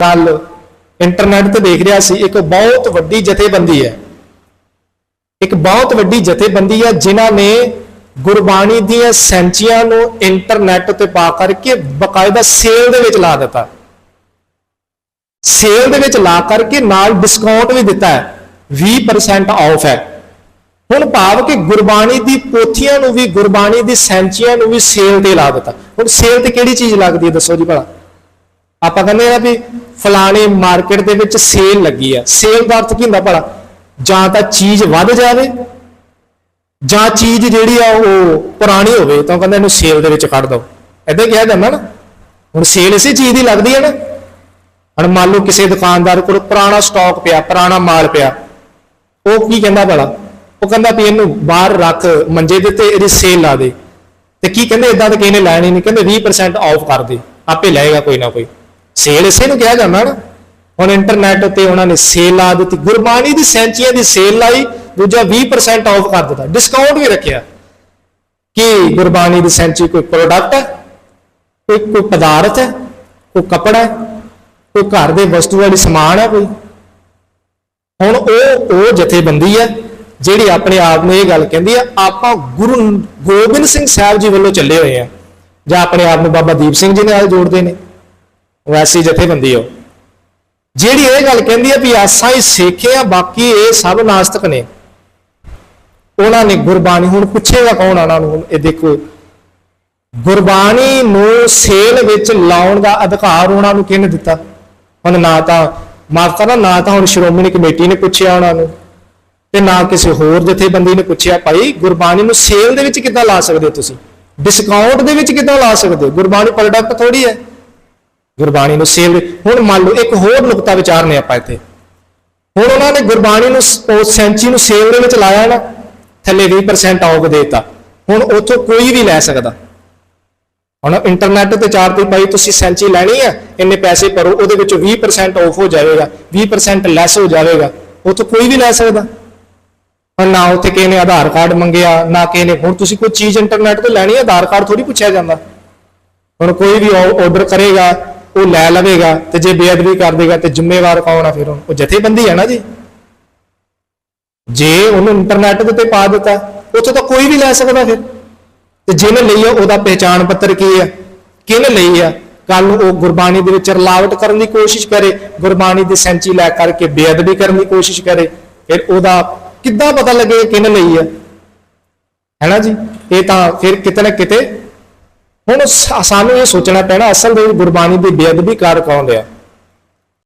ਕੱਲ ਇੰਟਰਨੈਟ ਤੇ ਦੇਖ ਰਿਹਾ ਸੀ, ਇੱਕ ਬਹੁਤ ਵੱਡੀ ਜਥੇਬੰਦੀ ਹੈ। ਇੱਕ ਬਹੁਤ ਵੱਡੀ ਜਥੇਬੰਦੀ ਹੈ ਜਿਨ੍ਹਾਂ ਨੇ ਗੁਰਬਾਣੀ ਦੀਆਂ ਸੈਂਚੀਆਂ ਨੂੰ ਇੰਟਰਨੈਟ ਤੇ ਪਾ ਕਰਕੇ ਬਕਾਇਦਾ ਸੇਲ ਦੇ ਵਿੱਚ ਲਾ ਦਿੱਤਾ। ਸੇਲ ਦੇ ਵਿੱਚ ਲਾ ਕਰਕੇ ਨਾਲ ਡਿਸਕਾਊਂਟ ਵੀ ਦਿੱਤਾ ਹੈ। 20% ਆਫ ਹੈ। ਹੁਣ ਭਾਵ ਕਿ ਗੁਰਬਾਣੀ ਦੀ ਪੋਥੀਆਂ ਨੂੰ ਵੀ, ਗੁਰਬਾਣੀ ਦੀ ਸੈਂਚੀਆਂ ਨੂੰ ਵੀ ਸੇਲ ਤੇ ਲਾ ਦਿੱਤਾ। ਹੁਣ ਸੇਲ ਤੇ ਕਿਹੜੀ ਚੀਜ਼ ਲੱਗਦੀ ਹੈ, ਦੱਸੋ ਜੀ ਭਲਾ? ਆਪਾਂ ਕਹਿੰਦੇ ਆ ਵੀ ਫਲਾਣੇ ਮਾਰਕੀਟ ਦੇ ਵਿੱਚ ਸੇਲ ਲੱਗੀ ਆ। ਸੇਲ ਦਾ ਅਰਥ ਕੀ ਹੁੰਦਾ ਭਲਾ? ਜਾਂ ਤਾਂ ਚੀਜ਼ ਵੱਧ ਜਾਵੇ, ਜਾਂ ਚੀਜ਼ ਜਿਹੜੀ ਆ ਉਹ ਪੁਰਾਣੀ ਹੋਵੇ, ਤਾਂ ਕਹਿੰਦੇ ਇਹਨੂੰ ਸੇਲ ਦੇ ਵਿੱਚ ਕੱਢ ਦੋ ਐਦਾਂ ਕਿਹਾ ਜਾਂਦਾ ਨਾ। ਹੁਣ ਸੇਲ ਇਸੇ ਚੀਜ਼ ਦੀ ਲੱਗਦੀ ਹੈ ਨਾ। ਹੁਣ ਮੰਨ ਲਓ ਕਿਸੇ ਦੁਕਾਨਦਾਰ ਕੋਲ ਪੁਰਾਣਾ ਸਟਾਕ ਪਿਆ, ਪੁਰਾਣਾ ਮਾਲ ਪਿਆ। ਉਹ ਕੀ ਕਹਿੰਦਾ ਭਲਾ? ਉਹ ਕਹਿੰਦਾ ਵੀ ਇਹਨੂੰ ਬਾਹਰ ਰੱਖ, ਮੰਜੇ ਦੇ ਤੇ ਇਹਦੀ ਸੇਲ ਲਾ ਦੇ। ਤੇ ਕੀ ਕਹਿੰਦੇ? ਇਦਾਂ ਤਾਂ ਕਿਸੇ ਨੇ ਲੈਣੀ ਨਹੀਂ ਕਹਿੰਦੇ 20% ਆਫ ਕਰ ਦੇ। ਆਪੇ ਲਏਗਾ ਕੋਈ ਨਾ ਕੋਈ। ਸੇਲ ਇਸੇ ਨੂੰ ਕਿਹਾ ਜਾਂਦਾ ਨਾ। ਹੁਣ ਇੰਟਰਨੈਟ ਉੱਤੇ ਉਹਨਾਂ ਨੇ ਸੇਲ ਲਾ ਦਿੱਤੀ। ਗੁਰਬਾਣੀ ਦੀ ਸੈਂਚੀਆਂ ਦੀ ਸੇਲ ਲਾਈ, ਦੂਜਾ 20% ਆਫ ਕਰ ਦਿੱਤਾ। ਡਿਸਕਾਊਂਟ ਵੀ ਰੱਖਿਆ। ਕਿ ਗੁਰਬਾਣੀ ਦੀ ਸੈਂਚੀ ਕੋਈ ਪ੍ਰੋਡਕਟ ਹੈ? ਕੋਈ ਕੋਈ ਪਦਾਰਥ ਹੈ? ਕੋਈ ਕੱਪੜਾ ਹੈ? ਕੋਈ ਘਰ ਦੇ ਵਸਤੂ ਵਾਲੀ ਸਮਾਨ ਹੈ ਕੋਈ? ਹੁਣ ਉਹ ਉਹ ਜਥੇਬੰਦੀ ਹੈ, ਜਿਹੜੀ ਆਪਣੇ ਆਪ ਨੂੰ ਇਹ ਗੱਲ ਕਹਿੰਦੀ ਆ ਆਪਾਂ ਗੁਰੂ ਗੋਬਿੰਦ ਸਿੰਘ ਸਾਹਿਬ ਜੀ ਵੱਲੋਂ ਚੱਲੇ ਹੋਏ ਆ ਜਾਂ ਆਪਣੇ ਆਪ ਨੂੰ ਬਾਬਾ ਦੀਪ ਸਿੰਘ ਜੀ ਨਾਲ ਜੋੜਦੇ ਨੇ। ਵੈਸੀ ਜਥੇਬੰਦੀ ਉਹ ਜਿਹੜੀ ਇਹ ਗੱਲ ਕਹਿੰਦੀ ਹੈ ਵੀ ਆਸਾਂ ਹੀ ਸਿੱਖੇ ਆ, ਬਾਕੀ ਇਹ ਸਭ ਨਾਸਤਕ ਨੇ। ਉਹਨਾਂ ਨੇ ਗੁਰਬਾਣੀ, ਹੁਣ ਪੁੱਛੇਗਾ ਕੌਣ ਉਹਨਾਂ ਨੂੰ, ਹੁਣ ਇਹ ਦੇਖੋ। ਗੁਰਬਾਣੀ ਨੂੰ ਸੇਲ ਵਿੱਚ ਲਾਉਣ ਦਾ ਅਧਿਕਾਰ ਉਹਨਾਂ ਨੂੰ ਕਿਹਨੇ ਦਿੱਤਾ? ਹੁਣ ਨਾ ਤਾਂ ਮਾਫ ਕਰਨਾ ਨਾ ਤਾਂ ਹੁਣ ਸ਼੍ਰੋਮਣੀ ਕਮੇਟੀ ਨੇ ਪੁੱਛਿਆ ਉਹਨਾਂ ਨੂੰ, ਤੇ ਨਾ ਕਿਸੇ ਹੋਰ ਜਥੇਬੰਦੀ ਨੇ ਪੁੱਛਿਆ, ਭਾਈ ਗੁਰਬਾਣੀ ਨੂੰ ਸੇਲ ਦੇ ਵਿੱਚ ਕਿੱਦਾਂ ਲਾ ਸਕਦੇ ਹੋ ਤੁਸੀਂ? ਡਿਸਕਾਊਂਟ ਦੇ ਵਿੱਚ ਕਿੱਦਾਂ ਲਾ ਸਕਦੇ ਹੋ? ਗੁਰਬਾਣੀ ਪ੍ਰੋਡਕਟ ਥੋੜੀ ਹੈ। ਗੁਰਬਾਣੀ ਨੂੰ ਸੇਲ ਹੁਣ ਮੰਨ ਲਓ ਇੱਕ ਹੋਰ ਨੁਕਤਾ ਵਿਚਾਰਨੇ ਆਪਾਂ ਇੱਥੇ। ਹੁਣ ਉਹਨਾਂ ਨੇ ਗੁਰਬਾਣੀ ਨੂੰ ਸ- ਉਹ ਸੈਂਚੀ ਨੂੰ ਸੇਵ ਦੇ ਵਿੱਚ ਲਾਇਆ ਨਾ, ਥੱਲੇ 20% ਆਫ ਦੇਤਾ। ਹੁਣ ਉੱਥੋਂ ਕੋਈ ਵੀ ਲੈ ਸਕਦਾ। ਹੁਣ ਇੰਟਰਨੈਟ ਤੇ ਚਾਰ ਤੇ ਭਾਈ ਤੁਸੀਂ ਸੈਂਚੀ ਲੈਣੀ ਹੈ ਇੰਨੇ ਪੈਸੇ ਭਰੋ, ਉਹਦੇ ਵਿੱਚੋਂ 20% ਆਫ ਹੋ ਜਾਵੇਗਾ 20% ਲੈਸ ਹੋ ਜਾਵੇਗਾ, ਉੱਥੋਂ ਕੋਈ ਵੀ ਲੈ ਸਕਦਾ। ਹੁਣ ਨਾ ਉੱਥੇ ਕਿਸੇ ਨੇ ਆਧਾਰ ਕਾਰਡ ਮੰਗਿਆ, ਨਾ ਕਿਸੇ ਨੇ, ਹੁਣ ਤੁਸੀਂ ਕੋਈ ਚੀਜ਼ ਇੰਟਰਨੈਟ ਤੋਂ ਲੈਣੀ ਹੈ ਆਧਾਰ ਕਾਰਡ ਥੋੜੀ ਪੁੱਛਿਆ ਜਾਂਦਾ। ਹੁਣ ਕੋਈ ਵੀ ਆਰਡਰ ਕਰੇਗਾ ਉਹ ਲੈ ਲਵੇਗਾ ਤੇ ਜੇ ਬੇਅਦਬੀ ਕਰ ਦੇਗਾ ਤੇ ਜ਼ਿੰਮੇਵਾਰ ਕੌਣ ਆ ਫਿਰ ਉਹ? ਜਥੇਬੰਦੀ ਹੈ ਨਾ ਜੀ। ਜੇ ਉਹਨੂੰ ਇੰਟਰਨੈਟ ਦੇ ਉੱਤੇ ਪਾ ਦਿੱਤਾ, ਉੱਥੇ ਤਾਂ ਕੋਈ ਵੀ ਲੈ ਸਕਦਾ ਫਿਰ। ਤੇ ਜਿਹਨੇ ਲਈ ਆ, ਉਹਦਾ ਪਹਿਚਾਣ ਪੱਤਰ ਕੀ ਆ? ਕਿਹਨੇ ਲਈ ਆ? ਕੱਲ ਨੂੰ ਉਹ ਗੁਰਬਾਣੀ ਦੇ ਵਿੱਚ ਰਲਾਵਟ ਕਰਨ ਦੀ ਕੋਸ਼ਿਸ਼ ਕਰੇ, ਗੁਰਬਾਣੀ ਦੀ ਸੈਂਚੀ ਲੈ ਕਰਕੇ ਬੇਅਦਬੀ ਕਰਨ ਦੀ ਕੋਸ਼ਿਸ਼ ਕਰੇ, ਫਿਰ ਉਹਦਾ ਕਿੱਦਾਂ ਪਤਾ ਲੱਗੇ ਕਿਹਨੇ ਲਈ ਆ? ਹੈਨਾ ਜੀ? ਇਹ ਤਾਂ ਫਿਰ ਕਿਤੇ ਨਾ ਕਿਤੇ ਹੁਣ ਸਾਨੂੰ ਇਹ ਸੋਚਣਾ ਪੈਣਾ ਅਸਲ ਦੇ ਵਿੱਚ ਗੁਰਬਾਣੀ ਦੀ ਬੇਅਦਬੀ ਕਾਰ ਕੌਣ ਰਿਹਾ?